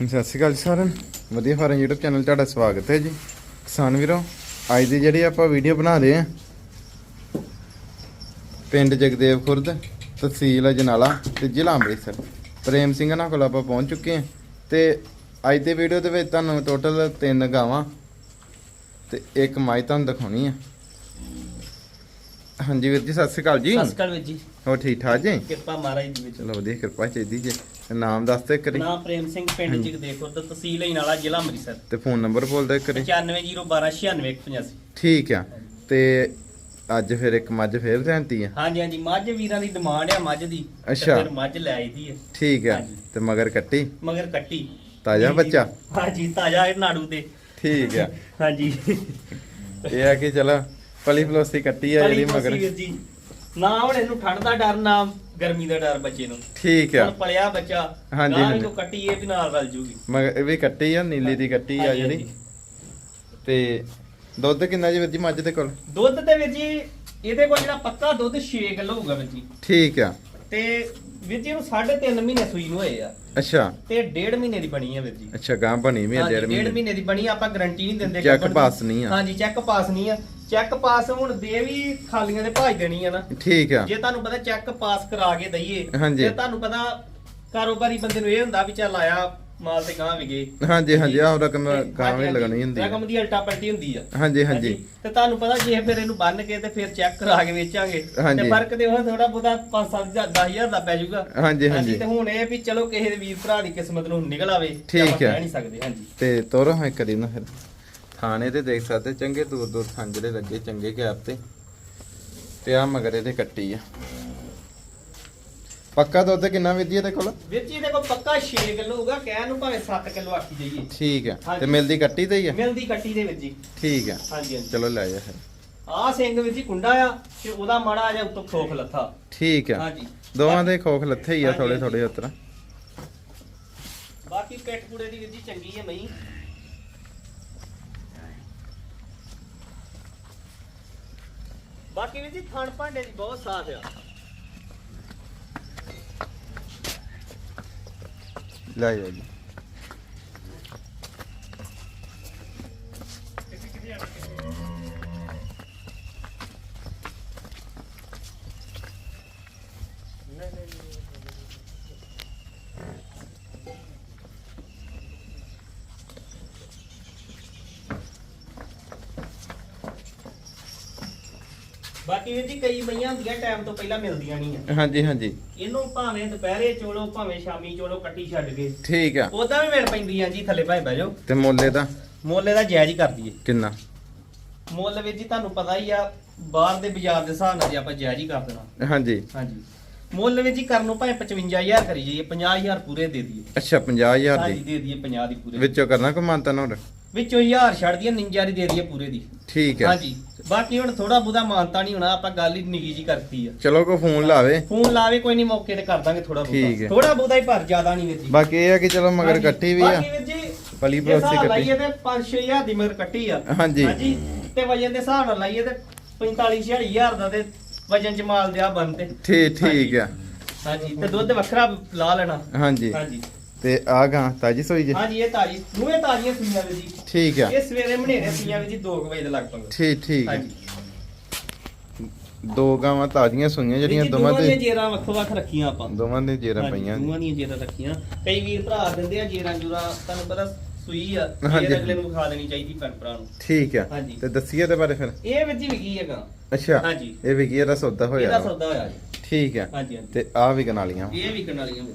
ਸਤਿ ਸ਼੍ਰੀ ਅਕਾਲ ਜੀ ਸਾਰਿਆਂ ਨੂੰ। ਵਧੀਆ ਫਾਰਮ YouTube ਚੈਨਲ ਤੁਹਾਡਾ ਸਵਾਗਤ ਹੈ ਜੀ। ਕਿਸਾਨ ਵੀਰੋ ਅੱਜ ਦੀ ਜਿਹੜੀ ਆਪਾਂ ਵੀਡੀਓ ਬਣਾ ਰਹੇ ਹਾਂ ਪਿੰਡ ਜਗਦੇਵ ਖੁਰਦ ਤਹਿਸੀਲ ਅਜਨਾਲਾ ਤੇ ਜ਼ਿਲ੍ਹਾ ਅੰਮ੍ਰਿਤਸਰ। ਪ੍ਰੇਮ ਸਿੰਘ ਨਾਲ ਕੋਲ ਆਪਾਂ ਪਹੁੰਚ ਚੁੱਕੇ ਹਾਂ ਤੇ ਅੱਜ ਦੀ ਵੀਡੀਓ ਦੇ ਵਿੱਚ ਤੁਹਾਨੂੰ ਟੋਟਲ ਤਿੰਨ ਗਾਵਾਂ ਤੇ ਇੱਕ ਮਾਈ ਤੁਹਾਨੂੰ ਦਿਖਾਉਣੀ ਹੈ ਹਾਂਜੀ ਵੀਰ ਜੀ ਸਤਿ ਸ਼੍ਰੀ ਅਕਾਲ ਜੀ। ਸਤਿ ਸ਼੍ਰੀ ਅਕਾਲ ਵੀਰ ਜੀ। ਹੋ ਠੀਕ ਠਾਕ ਜੀ? ਕਿਰਪਾ ਮਹਾਰਾਜ ਦੀ ਚਲੋ ਵਧੀਆ ਕਿਰਪਾ ਚਾਹੀਦੀ ਜੀ। ਨਾਮ ਦੱਸ ਦੇ ਕਰੀ ਨਾਮ ਪ੍ਰੇਮ ਸਿੰਘ ਪਿੰਡ। ਜਗਦੇਖੁਰ ਤੋਂ ਤਹਿਸੀਲ ਹੀ ਨਾਲਾ ਜ਼ਿਲ੍ਹਾ ਅੰਮ੍ਰਿਤਸਰ। ਤੇ ਫੋਨ ਨੰਬਰ ਬੋਲ ਦੇ ਕਰੀ 9501296185 ਠੀਕ ਆ। ਤੇ ਅੱਜ ਫਿਰ ਇੱਕ ਮੱਝ ਫੇਰ ਲੈਂਦੀ ਆ? ਹਾਂਜੀ ਹਾਂਜੀ। ਮੱਝ ਵੀਰਾਂ ਦੀ ਡਿਮਾਂਡ ਆ ਮੱਝ ਦੀ। ਅੱਛਾ। ਫਿਰ ਮੱਝ ਲੈ ਆਈਦੀ ਹੈ ਠੀਕ ਆ। ਤੇ ਮਗਰ ਕੱਟੀ? ਮਗਰ ਕੱਟੀ। ਤਾਜ਼ਾ ਬੱਚਾ? ਹਾਂਜੀ। ਤਾਜ਼ਾ ਇਹ ਨਾੜੂ ਦੇ ਠੀਕ ਆ। ਹਾਂਜੀ। ਇਹ ਆ ਕਿ ਚਲੋ ਪਲੀ ਫਲੋਸੀ ਕੱਟੀ ਆ ਜਿਹੜੀ ਮਗਰ। ਨਾ ਹੁਣ ਇਹਨੂੰ ਠੰਡ ਦਾ ਡਰ ਨਾ ਗਰਮੀ ਦਾ ਡਰ ਬੱਚੇ ਨੂੰ। ਠੀਕ ਆ। ਹੁਣ ਪਲਿਆ ਬੱਚਾ ਹਾਂਜੀ, ਗਾਂ ਹਾਂਜੀ। ਨੂੰ ਕੱਟੀ ਇਹ ਵੀ ਨਾਲ ਰਲ ਜੂਗੀ। ਮਗਰ ਇਹ ਵੀ ਕੱਟੀ ਆ ਨੀਲੀ ਦੀ ਕੱਟੀ ਆ ਹਾਂਜੀ, ਜਿਹੜੀ। ਤੇ ਦੁੱਧ ਕਿੰਨਾ ਜੀ ਵੀਰ ਜੀ ਮੱਝ ਦੇ ਕੋਲ? ਦੁੱਧ ਤੇ ਵੀਰ ਜੀ ਇਹਦੇ ਕੋਲ ਜਿਹੜਾ ਪੱਕਾ ਦੁੱਧ 6 ਕਿਲੋ ਹੋਊਗਾ ਵੀਰ ਜੀ। ਠੀਕ ਆ। ਤੇ ਵੀਰ ਜੀ ਨੂੰ 3.5 ਮਹੀਨੇ ਸੂਈ ਨੂੰ ਹੋਏ ਆ। ਅੱਛਾ। ਤੇ ਡੇਢ ਮਹੀਨੇ ਦੀ ਬਣੀ ਆ ਵੀਰ ਜੀ। ਅੱਛਾ ਗਾਂ ਬਣੀ ਵੀ ਆ ਹਾਂਜੀ, ਡੇਢ ਡੇਢ ਮਹੀਨੇ ਮਹੀਨੇ ਦੀ ਬਣੀ ਆ, ਆਪਾਂ ਗਾਰੰਟੀ ਨਹੀਂ ਦਿੰਦੇ ਚੈੱਕ ਗੱਭਣ ਦੀ। ਪਾਸ ਨਹੀਂ ਆ। ਹਾਂਜੀ ਚੈੱਕ ਪਾਸ ਨਹੀਂ ਆ। ਚੈੱਕ ਪਾਸ ਹੁਣ ਦੇ ਵੀ ਖਾਲੀਆਂ ਦੇ ਭਾਜ ਦੇਣੀ ਆ ਨਾ। ਠੀਕ ਆ। ਜੇ ਤੁਹਾਨੂੰ ਪਤਾ ਚੈੱਕ ਪਾਸ ਕਰਾ ਕੇ ਦਈਏ ਹਾਂਜੀ। ਤੇ ਤੁਹਾਨੂੰ ਪਤਾ ਕਾਰੋਬਾਰੀ ਬੰਦੇ ਨੂੰ ਇਹ ਹੁੰਦਾ ਵੀ ਚੱਲ ਆਇਆ ਮਾਲ ਤੇ ਗਾਂ ਵਿਗੇ ਹਾਂਜੀ ਹਾਂਜੀ ਆਹ ਰਕਮ ਤੇ ਗਾਂ ਵੀ ਹਾਂਜੀ, ਲੱਗਣੀ ਹੁੰਦੀ ਆ। ਰਕਮ ਦੀ ਅਲਟਾ ਪਲਟੀ ਹੁੰਦੀ ਆ। ਹਾਂਜੀ ਹਾਂਜੀ। ਤੇ ਤੁਹਾਨੂੰ ਪਤਾ ਜੇ ਫਿਰ ਇਹਨੂੰ ਬੰਨ ਕੇ ਤੇ ਫਿਰ ਚੈੱਕ ਕਰਾ ਕੇ ਵੇਚਾਂਗੇ ਹਾਂਜੀ। ਤੇ ਫ਼ਰਕ ਤੇ ਉਹ ਥੋੜਾ ਬਹੁਤਾ 5-7 10000 ਦਾ ਪੈ ਜਾਊਗਾ। ਹਾਂਜੀ ਹਾਂਜੀ। ਤੇ ਹੁਣ ਇਹ ਵੀ ਚਲੋ ਕਿਸੇ ਦੇ ਵੀਰ ਭਰਾ ਦੀ ਕਿਸਮਤ ਨੂੰ ਨਿਕਲ ਆਵੇ ਤੇ ਠੀਕ ਆਪਾਂ ਹੈ। ਕਹਿ ਨਹੀਂ ਸਕਦੇ ਹਾਂਜੀ। ਤੇ ਤੋਰੋ ਹਾਂ ਕਰੀ ਨਾ ਫਿਰ। ਥਾਣੇ ਤੇ ਦੇਖ ਸਕਦੇ ਚੰਗੇ ਦੂਰ ਦੂਰ ਥਾਂ ਜਿਹੜੇ ਲੱਗੇ ਚੰਗੇ ਗੈਪ ਤੇ। ਤੇ ਆ ਮਗਰ ਇਹਦੇ ਕੱਟੀ ਆ। ਪੱਕਾ ਦੁੱਧ ਕਿੰਨਾ ਵੀਰ ਜੀ ਇਹਦੇ ਕੋਲ? ਵੀਰ ਜੀ ਦੇਖੋ ਪੱਕਾ 6 ਕਿਲੋ ਹੋਊਗਾ ਕਹਿਣ ਨੂੰ ਭਾਵੇਂ 7 ਕਿਲੋ ਆਖੀ ਜਾਈਏ। ਠੀਕ ਆ। ਤੇ ਮਿਲਦੀ ਕੱਟੀ ਤੇ ਹੀ ਆ? ਮਿਲਦੀ ਕੱਟੀ ਦੇ ਵਿੱਚ ਜੀ। ਠੀਕ ਆ। ਹਾਂਜੀ ਹਾਂਜੀ। ਚਲੋ ਲੈ ਜਾ ਫਿਰ। ਆਹ ਸਿੰਘ ਵਿੱਚ ਜੀ ਕੁੰਡਾ ਆ ਤੇ ਉਹਦਾ ਮਾੜਾ ਜਿਹਾ ਉੱਤੋਂ ਖੋਖ ਲੱਥਾ। ਠੀਕ ਆ। ਹਾਂਜੀ। ਦੋਵਾਂ ਦੇ ਖੋਖ ਲੱਥੇ ਹੀ ਆ ਥੋੜੇ। ਥੋੜੇ ਉਤਰਾ ਬਾਕੀ ਪੈਟ ਕੂੜੇ ਦੀ ਵੀਰ ਜੀ ਚੰਗੀ ਹੈ ਮਈ ਬਾਕੀ ਵੀਰ ਜੀ ਥਣ ਭਾਂਡੇ ਦੀ ਬਹੁਤ ਸਾਥ ਆ। ਲੈ ਜੀ। ਬਾਕੀ ਵੀਰ ਜੀ ਕਈ ਮਈਆਂ ਹੁੰਦੀਆਂ ਟਾਈਮ ਤੋਂ ਪਹਿਲਾਂ ਮਿਲਦੀਆਂ ਨਹੀਂ ਆ। ਹਾਂਜੀ ਹਾਂਜੀ। ਇਹਨੂੰ ਭਾਵੇਂ ਦੁਪਹਿਰੇ ਚੋਲੋ ਭਾਵੇਂ ਸ਼ਾਮੀ ਚੋਲੋ ਕੱਟੀ ਛੱਡ ਕੇ। ਠੀਕ ਆ। ਉਦਾਂ ਵੀ ਮਿਲ ਪੈਂਦੀ ਆ ਜੀ ਥੱਲੇ ਭਾਵੇਂ ਬਹਿ ਜਾਓ। ਤੇ ਮੁੱਲੇ ਦਾ ਮੁੱਲ ਇਹਦਾ ਜਾਇਜ਼ ਕਰ ਦਈਏ। ਕਿੰਨਾ? ਮੁੱਲ ਵੀਰ ਜੀ ਤੁਹਾਨੂੰ ਪਤਾ ਹੀ ਆ ਬਾਹਰ ਦੇ ਬਾਜ਼ਾਰ ਦੇ ਹਿਸਾਬ ਨਾਲ ਜੇ ਆਪਾਂ ਜਾਇਜ਼ ਹੀ ਕਰ ਦੇਣਾ। ਹਾਂਜੀ। ਹਾਂਜੀ। ਮੁੱਲ ਵੀਰ ਜੀ ਕਰਨ ਨੂੰ ਭਾਵੇਂ 55000 ਕਰੀ ਜਾਈਏ 50000 ਪੂਰੇ ਦੇ ਦਈਏ। ਅੱਛਾ 50000 ਹਾਂਜੀ ਦੀ। ਦੇ ਦਈਏ 50 ਦੀ ਪੂਰੇ। ਵਿੱਚੋਂ ਕਰਨਾ ਕੋਈ ਮਾਨਤਾ ਨਾ ਹੋਰ? ਵਿੱਚੋਂ 1000 ਛੱਡ ਦਈਏ 49 ਦੀ ਦੇ ਦਈਏ ਪੂਰੇ ਦੀ। ਠੀਕ ਆ ਹਾਂਜੀ। ਬਾਕੀ ਹੁਣ ਥੋੜਾ ਬੁਦਾ ਮਾਨਤਾ ਨਹੀਂ ਹੋਣਾ ਆਪਾਂ ਗੱਲ ਹੀ ਨਿੱਗੀ ਜੀ ਕਰਤੀ ਆ। ਚਲੋ ਕੋ ਫੋਨ ਲਾਵੇ। ਫੋਨ ਲਾਵੇ ਕੋਈ ਨਹੀਂ ਮੌਕੇ ਤੇ ਕਰ ਦਾਂਗੇ ਥੋੜਾ ਠੀਕ ਹੈ। ਥੋੜਾ ਬਹੁਤਾ ਹੀ ਪਰ ਜ਼ਿਆਦਾ ਨਹੀਂ ਵੀਰ ਜੀ। ਬਾਕੀ ਇਹ ਆ ਕਿ ਚਲੋ ਮਗਰ ਹਾਂਜੀ, ਕੱਟੀ ਵੀ ਆ। ਬਾਕੀ ਵੀਰ ਜੀ ਪਲੀ ਜੇ ਪਲੋਸੀ ਹਿਸਾਬ ਕੱਟੀ। ਲਾਈਏ ਤੇ 5-6000 ਦੀ ਮਗਰ ਕੱਟੀ ਆ। ਹਾਂਜੀ। ਹਾਂਜੀ। ਤੇ ਵਜਨ ਦੇ ਹਿਸਾਬ ਨਾਲ ਲਾਈਏ ਤੇ 45-46000 ਦਾ ਤੇ ਵਜਨ ਚ ਮਾਲ ਦਿਆ ਬਣ ਤੇ। ਠੀਕ ਠੀਕ ਆ। ਹਾਂਜੀ। ਤੇ ਦੁੱਧ ਵੱਖਰਾ ਲਾ ਲੈਣਾ। ਹਾਂਜੀ। ਹਾਂਜੀ। ਤੇ ਆ ਗਾਂ ਤਾਜੀ ਸੋਈ ਜੀ? ਹਾਂਜੀ ਇਹ ਤਾਜੀ ਦੋਵੇਂ ਤਾਜ਼ੀਆਂ ਸੂਈਆਂ ਵੀਰ ਜੀ। ਠੀਕ ਆ। ਇਹ ਸਵੇਰੇ ਮਨੇਰੇ ਸੂਈਆਂ ਵੀਰ ਜੀ 2 ਵਜੇ ਦੇ ਲਗਭਗ। ਠੀਕ ਠੀਕ ਆ। ਹਾਂਜੀ। ਦੋ ਗਾਵਾਂ ਤਾਜ਼ੀਆਂ ਸੋਈਆਂ ਜਿਹੜੀਆਂ ਦੋਵਾਂ ਦੀਆਂ ਦੇ ਜੇਰਾਂ ਵੱਖੋ ਵੱਖ ਰੱਖੀਆਂ ਆਪਾਂ। ਦੋਵਾਂ ਦੇ ਜੇਰਾ ਹਾਂਜੀ, ਪਈਆਂ ਦੋਵਾਂ ਦੀਆਂ ਜੇਰਾਂ ਰੱਖੀਆਂ। ਕਈ ਵੀਰ ਭਰਾ ਦਿੰਦੇ ਆ ਜੇਰਾਂ ਜੂਰਾਂ ਤੁਹਾਨੂੰ ਪਤਾ ਸੂਈ ਆ ਹਾਂਜੀ। ਜੇਰ ਅਗਲੇ ਨੂੰ ਵਿਖਾ ਦੇਣੀ ਚਾਹੀਦੀ ਭੈਣ ਭਰਾ ਨੂੰ। ਠੀਕ ਆ। ਹਾਂਜੀ। ਤੇ ਦੱਸੀਏ ਤੇ ਬਾਰੇ ਫਿਰ। ਇਹ ਵੀਰ ਜੀ ਵਿਕੀ ਹੈਗਾ ਅੱਛਾ। ਹਾਂਜੀ। ਇਹ ਵੀ ਕੀ ਇਹਦਾ ਸੌਦਾ ਹੋਇਆ। ਇਹਦਾ ਵਾ। ਸੌਦਾ ਹੋਇਆ ਜੀ। ਠੀਕ ਆ। ਹਾਂਜੀ ਹਾਂਜੀ। ਤੇ ਆ ਵੀ ਕਨਾ ਲੀਆਂ ਇਹ ਵਿਕਣ ਵਾਲੀਆਂ ਜੀ।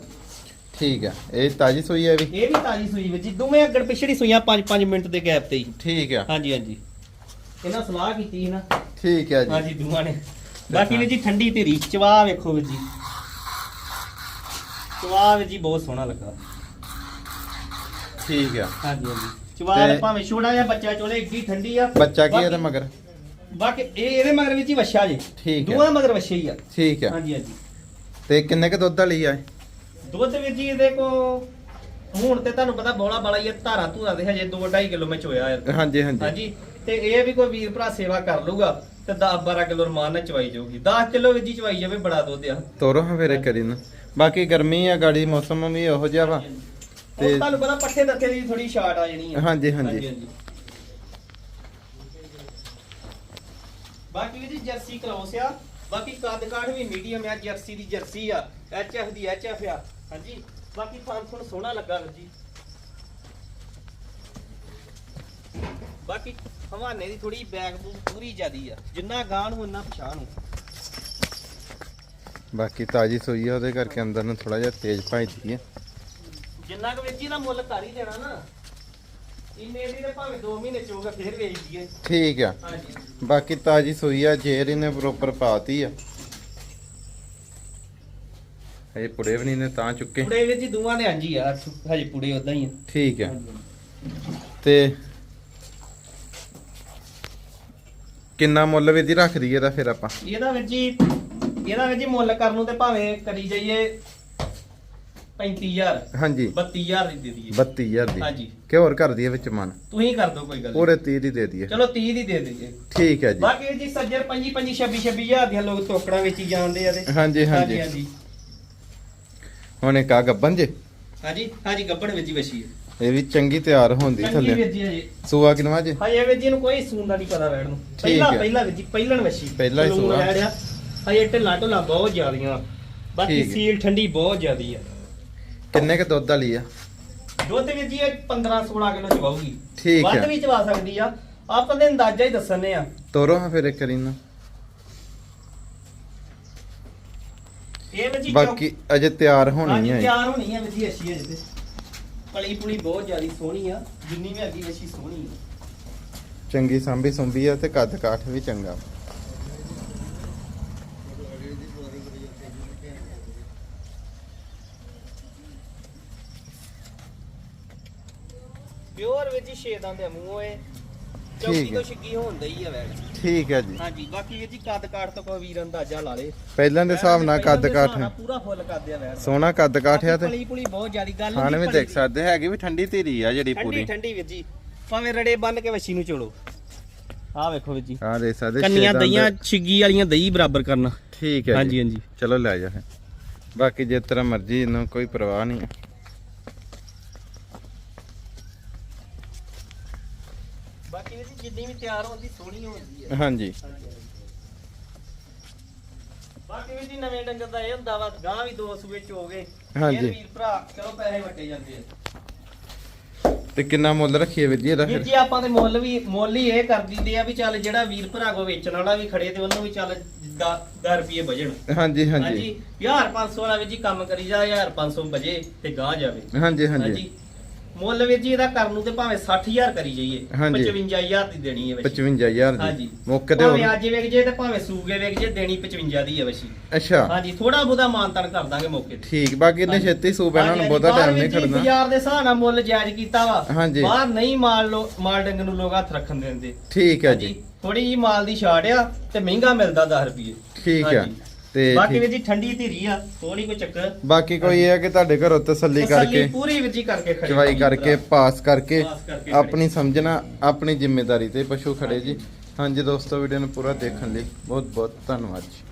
ਠੀਕ ਆ ਇਹ ਤਾਜੀ ਸੋਈ ਹੈ ਵੀ? ਇਹ ਵੀ ਤਾਜੀ ਸੂਈ ਵਿੱਚ ਜੀ ਦੋਵੇਂ ਅੱਗੜ ਪਿਛੜੀ ਸੂਈਆਂ 5-5 ਮਿੰਟ ਦੇ ਗੈਪ ਤੇ ਹੀ। ਠੀਕ ਆ। ਹਾਂਜੀ ਹਾਂਜੀ। ਇਹਨਾਂ ਸਲਾਹ ਕੀਤੀ ਸੀ ਨਾ। ਠੀਕ ਆ ਜੀ। ਹਾਂਜੀ ਦੋਵਾਂ ਨੇ। ਬਾਕੀ ਵੀ ਜੀ ਠੰਡੀ ਤੇ ਰੀਚ ਚਵਾ ਵੇਖੋ ਵੀਰ ਜੀ। ਚਵਾ ਵੀਰ ਜੀ ਬਹੁਤ ਸੋਹਣਾ ਲੱਗਾ। ਠੀਕ ਆ। ਹਾਂਜੀ ਹਾਂਜੀ। ਚਵਾ ਤੇ- ਦੇ ਭਾਵੇਂ ਛੋੜਾ ਜਿਹਾ ਬੱਚਾ ਚੋਲੇ ਏਡੀ ਠੰਡੀ ਆ। ਬੱਚਾ ਕੀ ਇਹਦੇ ਬਾਕੀ- ਮਗਰ? ਬਾਕੀ ਇਹ ਇਹਦੇ ਮਗਰ ਵਿੱਚ ਹੀ ਵਛਾ ਜੀ। ਠੀਕ ਹੈ। ਦੋਵਾਂ ਮਗਰ ਵਛੇ ਹੀ ਆ। ਠੀਕ ਆ। ਹਾਂਜੀ ਹਾਂਜੀ। ਤੇ ਕਿੰਨੇ ਕ ਦੁੱਧ ਵਾਲੀ ਆ? ਦੁੱਧ ਵੀਰ ਜੀ ਇਹਦੇ ਕੋ ਹੁਣ ਤੇ ਤੁਹਾਨੂੰ ਪਤਾ ਬੋਲਾ ਬਾਲਾ ਹੀ ਆ, ਧਾਰਾ ਧੂਰਾ ਦੇ ਹਜੇ 2.5 ਕਿਲੋ ਮੈਂ ਚੋਇਆ ਹੈ ਹਾਂਜੀ ਹਾਂਜੀ। ਹਾਂਜੀ ਤੇ ਇਹ ਵੀ ਕੋਈ ਵੀਰ ਭਰਾ ਸੇਵਾ ਕਰ ਲੂਗਾ ਤੇ 10 12 ਕਿਲੋ ਰਮਾਨ ਨਾਲ ਚਵਾਈ ਜਾਊਗੀ। 10 ਕਿਲੋ ਵਿੱਚ ਹੀ ਚਵਾਈ ਜਾਵੇ ਬੜਾ ਦੁੱਧ ਆ। ਤੋਰੋ ਹਾਂ ਫਿਰ ਕਰੀ ਨਾ। ਬਾਕੀ ਗਰਮੀ ਆ ਗਾੜੀ ਮੌਸਮ ਵੀ ਇਹੋ ਜਿਹਾ ਵਾ ਉਹ ਤੁਹਾਨੂੰ ਪਤਾ ਪੱਠੇ ਦੱਥੇ ਦੀ ਥੋੜੀ ਸ਼ਾਰਟ ਆ ਜਣੀ ਆ। ਹਾਂਜੀ, ਹਾਂਜੀ। ਬਾਕੀ ਵੀ ਜੀ ਜਰਸੀ ਕਰਾਉਸ ਆ ਬਾਕੀ ਕੱਦ ਕਾਠ ਵੀ ਮੀਡੀਅਮ ਆ ਜਰਸੀ ਦੀ ਜਰਸੀ ਆ ਐਚਐਫ ਦੀ ਐਚਐਫ ਆ। ਹਾਂਜੀ ਬਾਕੀ ਥਾਂ ਥੁਣ ਸੋਹਣਾ ਲੱਗਾ ਵੀਰ ਜੀ। ਬਾਕੀ ਹਵਾਨੇ ਦੀ ਥੋੜੀ ਬੈਗ ਬੂਗ ਪੂਰੀ ਜਿਆਦੀ ਆ ਜਿੰਨਾ ਗਾਂ ਨੂੰ ਉਨਾ ਪਛਾਣ ਨੂੰ। ਬਾਕੀ ਤਾਜੀ ਸੂਈ ਆ ਉਹਦੇ ਕਰਕੇ ਅੰਦਰ ਨੂੰ ਥੋੜਾ ਜਿਹਾ ਤੇਜ਼ ਭਜਦੀ ਹੈ ਜਿੰਨਾ ਕੁ ਵੀਰ ਜੀ ਦਾ ਮੁੱਲ ਕਰ ਹੀ ਦੇਣਾ ਨਾ ਇੰਨੇ ਦੀ ਤੇ ਭਾਵੇਂ 2 ਮਹੀਨੇ ਚੋਗਾ ਫੇਰ ਵੇਚ ਦਈਏ। ਠੀਕ ਆ। ਹਾਂਜੀ। ਬਾਕੀ ਤਾਜੀ ਸੂਈ ਆ ਜੇਰ ਇਹਨੇ ਪ੍ਰੋਪਰ ਪਾਤੀ ਆ। ਇਹ ਪੁੜੇ ਵੀ ਨਹੀਂ ਨੇ ਤਾਂ ਚੁੱਕੇ। ਪੁੜੇ ਵੀਰ ਜੀ ਦੋਵਾਂ ਦੇ ਹਾਂਜੀ ਆ ਹਜੇ ਪੁੜੇ ਉਦਾਂ ਹੀ ਆ। ਠੀਕ ਆ। ਤੇ ਕਿੰਨਾ ਮੁੱਲ ਵੀ ਦੀ ਰੱਖ ਦਈਏ ਇਹਦਾ ਫਿਰ ਆਪਾਂ? ਇਹਦਾ ਵੀਰ ਜੀ ਇਹਦਾ ਵੀਰ ਜੀ ਮੁੱਲ ਕਰਨ ਨੂੰ ਤੇ ਭਾਵੇਂ ਕਰੀ ਜਾਈਏ 35000 ਹਾਂਜੀ। 32000 ਦੀ ਦੇ ਦਈਏ। 32000 ਦੀ। ਹਾਂਜੀ। ਕਿ ਹੋਰ ਕਰ ਦਈਏ ਵਿੱਚ ਮਨ। ਤੁਸੀਂ ਕਰ ਦਿਓ ਕੋਈ ਗੱਲ। ਪੂਰੇ 30 ਦੀ ਦੇ ਦਈਏ। ਚਲੋ 30 ਦੀ ਦੇ ਦਈਏ। ਠੀਕ ਹੈ ਜੀ। ਬਾਕੀ ਜੀ ਸੱਜਰ 25 25 26 26000 ਦੀਆਂ ਲੋਕ ਟੋਕੜਾਂ ਵੇਚੀ ਜਾਂਦੇ ਆ ਤੇ। ਹਾਂਜੀ। ਹਾਂਜੀ ਹਾਂਜੀ। ਹੁਣ ਇੱਕ ਆ ਗੱਬਨ ਜੇ? ਹਾਂਜੀ ਹਾਂਜੀ ਗੱਬੜ ਵਿੱਚ ਹੀ ਵਸੀ ਹੈ। ਇਹ ਵੀ ਚੰਗੀ ਤਿਆਰ ਹੁੰਦੀ ਚੰਗੀ ਥੱਲੇ। ਵੀਰ ਜੀ ਹਜੇ ਸੂਆ ਕਿਨਵਾ ਜੇ? ਹਜੇ ਵੀਰ ਜੀ ਨੂੰ ਕੋਈ ਸੂਨ ਦਾ ਨਹੀਂ ਪਤਾ ਵੈਣ ਨੂੰ। ਪਹਿਲਾ ਹੈ। ਪਹਿਲਾ ਵੀਰ ਜੀ ਪਹਿਲਣ ਵਸੀ। ਪਹਿਲਾ ਹੀ ਸੂਆ। ਵੈੜ ਆ। ਹਜੇ ਢਿੱਲਾਂ ਢੁੱਲਾਂ ਬਹੁਤ ਜ਼ਿਆਦੀਆਂ। ਬਾਕੀ ਠੀਕ ਹੈ। ਸੀਲ ਠੰਡੀ ਬਹੁਤ ਜ਼ਿਆਦੀ ਆ। ਕਿੰਨੇ ਕ ਦੁੱਧ ਵਾਲੀ ਆ? ਦੁੱਧ ਵੀਰ ਜੀ ਇਹ 15 16 ਕਿਲੋ ਚਵਾਉਗੀ ਠੀਕ ਵੱਧ ਹੈ। ਵੀ ਚਵਾ ਸਕਦੀ ਆ। ਆਪਾਂ ਦੇ ਅੰਦਾਜ਼ਾ ਹੀ ਦੱਸਣੇ ਆ। ਤੋਰੋ ਹਾਂ ਫਿਰ ਇੱਕ ਵਾਰੀ ਇਹ ਬਾਕੀ ਅਜੇ ਤਿਆਰ ਹੋਣੀ ਹੈ ਤਿਆਰ ਹੋਣੀ ਆ ਵੀਰ ਜੀ ਅੱਛੀ ਹੈ ਤੇ ਪਲੀ ਪੁਲੀ ਬਹੁਤ ਜ਼ਿਆਦੀ ਸੋਹਣੀ ਆ ਜਿੰਨੀ ਵੀ ਅੱਗੀ ਵਸੀ ਸੋਹਣੀ ਆ। ਚੰਗੀ ਸਾਂਭੀ ਸੁੰਭੀ ਆ ਤੇ ਕੱਦ ਕਾਠ ਵੀ ਚੰਗਾ। ਪਿਓਰ ਵਿੱਚ ਹੀ ਛੇਦਾਂ ਦੇ ਮੂੰਹ ਏ ਠੀਕ ਹੈ। ਤੋਂ ਛਿੱਗੀ ਹੁੰਦੀ ਹੀ ਆ ਵੈੜ। ਠੀਕ ਹੈ ਜੀ। ਹਾਂਜੀ ਬਾਕੀ ਵੀਰ ਜੀ ਕੱਦ ਕਾਠ ਤੋਂ ਕੋਈ ਵੀਰ ਅੰਦਾਜ਼ਾ ਲਾ ਲੇ। ਪਹਿਲਾਂ ਦੇ ਹਿਸਾਬ ਨਾਲ ਕੱਦ ਕਾਠ ਪੂਰਾ ਫੁੱਲ ਕਰਦੇ ਆ ਵੈੜ ਸੋਹਣਾ ਕੱਦ ਕਾਠ ਆ ਤੇ। ਪਲੀ ਪੁਲੀ ਬਹੁਤ ਜ਼ਿਆਦੀ ਗੱਲ ਖਾਣ ਵੀ ਦੇਖ ਸਕਦੇ ਹੈਗੀ ਵੀ ਠੰਡੀ ਧੀਰੀ ਆ ਜਿਹੜੀ ਠੰਡੀ ਪੂਰੀ। ਠੰਡੀ ਵੀਰ ਜੀ। ਭਾਵੇਂ ਰੜੇ ਬੰਨ ਕੇ ਵੱਛੀ ਨੂੰ ਚੋਲੋ। ਆਹ ਵੇਖੋ ਵੀਰ ਜੀ। ਆ ਦੇਖ ਸਕਦੇ ਕੰਨੀਆਂ ਛੇ ਦੰਦ। ਦਈਆਂ ਛਿੱਗੀ ਵਾਲੀਆਂ ਦਈ ਬਰਾਬਰ ਕਰਨਾ। ਠੀਕ ਹੈ ਹਾਂਜੀ ਹਾਂਜੀ। ਚਲੋ ਲੈ ਜਾ ਫਿਰ। ਬਾਕੀ ਜੇ ਤੇਰਾ ਮਰਜ਼ੀ ਇਹਨੂੰ ਕੋਈ ਪਰਵਾਹ ਨਹੀਂ। ਹੈ। ਬਾਕੀ ਵੀਰ ਜੀ ਜਿੰਨੀ ਵੀ ਤਿਆਰ ਹੁੰਦੀ ਸੋਹਣੀ ਹੁੰਦੀ ਹੈ। ਹਾਂਜੀ। ਬਾਕੀ ਵੀ ਜੀ ਨਵੇਂ ਡੰਗਰ ਦਾ ਇਹ ਹੁੰਦਾ ਵਾ ਗਾਂ ਵੀ ਦੋ ਸੂਏ ਚ ਹੋ ਗਏ। ਹਾਂਜੀ। ਇਹ ਵੀਰ ਭਰਾ ਚਲੋ ਪੈਸੇ ਵੱਟੇ ਜਾਂਦੇ ਆ। ਤੇ ਕਿੰਨਾ ਮੁੱਲ ਰੱਖੀਏ ਵੀਰ ਜੀ ਇਹਦਾ ਵੀਰ ਫਿਰ? ਜੀ ਆਪਾਂ ਤੇ ਮੁੱਲ ਵੀ ਮੁੱਲ ਹੀ ਇਹ ਕਰ ਦਿੰਦੇ ਆ ਵੀ ਚੱਲ ਜਿਹੜਾ ਵੀਰ ਭਰਾ ਕੋ ਵੇਚਣ ਵਾਲਾ ਵੀ ਖੜੇ ਤੇ ਉਹਨੂੰ ਵੀ ਚੱਲ 10 ਰੁਪਏ ਵਜਣ। ਹਾਂਜੀ ਹਾਂਜੀ। ਹਾਂਜੀ। 1500 ਵਾਲਾ ਵੀ ਜੀ ਕੰਮ ਕਰੀ ਜਾ 1500 ਵਜੇ ਤੇ ਗਾਂ ਜਾਵੇ। ਹਾਂਜੀ। ਹਾਂਜੀ। ਮੁੱਲ ਵੀਰ ਜੀ ਇਹਦਾ ਕਰਨ ਨੂੰ ਤੇ ਭਾਵੇਂ 60000 ਕਰੀ ਜਾਈਏ ਹਾਂਜੀ। 55000 ਦੀ ਦੇਣੀ ਹੈ ਵੈਸੀ। 55000 ਹਾਂਜੀ ਦੀ। ਮੌਕੇ ਤੇ ਭਾਵੇਂ ਹੋਰ। ਅੱਜ ਵੇਖ ਜੇ ਤੇ ਭਾਵੇਂ ਸੂਗੇ ਵੇਖ ਜੇ ਦੇਣੀ 55 ਦੀ ਹੈ ਵੈਸੀ। ਅੱਛਾ। ਹਾਂਜੀ ਥੋੜਾ ਬਹੁਤਾ ਮਾਨਤਨ ਕਰ ਦਾਂਗੇ ਮੌਕੇ ਤੇ। ਠੀਕ ਬਾਕੀ ਇਹਨੇ ਹਾਂਜੀ। ਛੇਤੀ ਸੂ ਪੈਣਾ ਹਾਂਜੀ, ਨੂੰ ਬਹੁਤਾ ਬਾਹਰ ਟਾਈਮ ਨਹੀਂ ਵਿੱਚ ਹੀ ਖੜਨਾ। ਬਾਜ਼ਾਰ ਦੇ ਹਿਸਾਬ ਨਾਲ ਮੁੱਲ ਜਾਇਜ਼ ਕੀਤਾ ਵਾ। ਹਾਂਜੀ। ਬਾਹਰ ਨਹੀਂ ਮਾਲ ਲੋ ਮਾਲ ਡੰਗ ਨੂੰ ਲੋਕ ਹੱਥ ਰੱਖਣ ਦਿੰਦੇ ਠੀਕ ਹੈ ਜੀ। ਥੋੜੀ ਜੀ ਮਾਲ ਦੀ ਛਾੜ ਆ ਤੇ ਮਹਿੰਗਾ ਮਿਲਦਾ 10 ਰੁਪਏ ਠੀਕ ਹੈ ਹਾਂਜੀ। ਤੇ ਬਾਕੀ ਠੀਕ- ਵੀ ਜੀ ਠੰਡੀ ਧੀਰੀ ਆ ਥੋੜੀ ਕੋਈ ਚੱਕਰ। ਬਾਕੀ ਕੋਈ ਇਹ ਹੈ ਕਿ ਤੁਹਾਡੇ ਘਰੋਂ ਤਸੱਲੀ ਕਰਕੇ ਪੂਰੀ ਵਿੱਚ ਹੀ ਕਰਕੇ ਖੜੇ ਚਵਾਈ ਜੀ ਕਰਕੇ ਭਰਾ। ਪਾਸ ਕਰਕੇ ਪਾਸ ਕਰਕੇ ਆਪਣੀ ਸਮਝਣਾ ਆਪਣੀ ਜ਼ਿੰਮੇਵਾਰੀ ਤੇ ਪਸ਼ੂ ਖੜੇ ਜੀ। ਹਾਂਜੀ। ਦੋਸਤੋ ਵੀਡੀਓ ਨੂੰ ਪੂਰਾ ਦੇਖਣ ਲਈ ਬਹੁਤ ਬਹੁਤ ਧੰਨਵਾਦ ਜੀ।